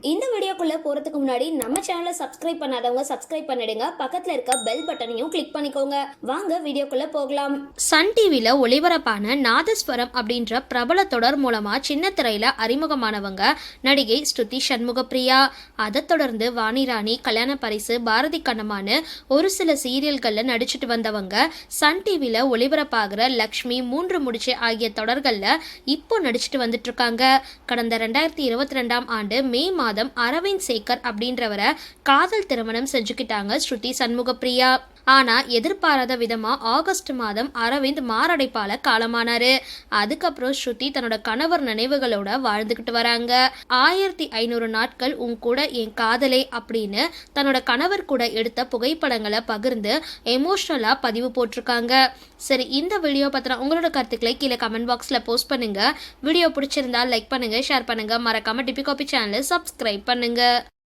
இந்த வீடியோக்குள்ளே போறதுக்கு முன்னாடி நம்ம சேனலை சப்ஸ்கிரைப் பண்ணாதவங்க சப்ஸ்கிரைப் பண்ணிடுங்க. பக்கத்துல இருக்க பெல் பட்டனையும் கிளிக் பண்ணிக்கோங்க. வாங்க வீடியோக்குள்ள போகலாம். சன் டிவியில் ஒளிபரப்பான நாதஸ்வரம் அப்படின்ற பிரபல தொடர் மூலமாக சின்ன திரையில் அறிமுகமானவங்க நடிகை ஸ்ருதி சண்முகப்பிரியா. அதை தொடர்ந்து வாணிராணி கல்யாண பரிசு பாரதி கண்ணமானு ஒரு சில சீரியல்களில் நடிச்சிட்டு வந்தவங்க சன் டிவியில் ஒளிபரப்பாகிற லக்ஷ்மி மூன்று முடிச்சு ஆகிய தொடர்களில் இப்போ நடிச்சிட்டு வந்துட்டு இருக்காங்க. கடந்த ரெண்டாயிரத்தி இருபத்தி ரெண்டாம் ஆண்டு மே மாதம் அரவிந்த் சேகர் அப்படின்றவரை காதல் திருமணம் செஞ்சுக்கிட்டாங்க ஸ்ருதி சண்முகப்பிரியா. ஆனால் எதிர்பாராத விதமாக ஆகஸ்ட் மாதம் அரவிந்த் மாரடைப்பால காலமானார். அதுக்கப்புறம் ஸ்ருதி தன்னோட கணவர் நினைவுகளோட வாழ்ந்துக்கிட்டு வராங்க. ஆயிரத்தி ஐநூறு நாட்கள் உன் கூட என் காதலே அப்படின்னு தன்னோட கணவர் கூட எடுத்த புகைப்படங்களை பகிர்ந்து எமோஷ்னலாக பதிவு போட்டிருக்காங்க. சரி இந்த வீடியோ பத்தின உங்களோட கருத்துக்களை கீழே கமெண்ட் பாக்ஸில் போஸ்ட் பண்ணுங்கள் வீடியோ பிடிச்சிருந்தா லைக் பண்ணுங்கள் ஷேர் பண்ணுங்கள் மறக்காமல் டிபி காபி சேனலை சப்ஸ்கிரைப் பண்ணுங்கள்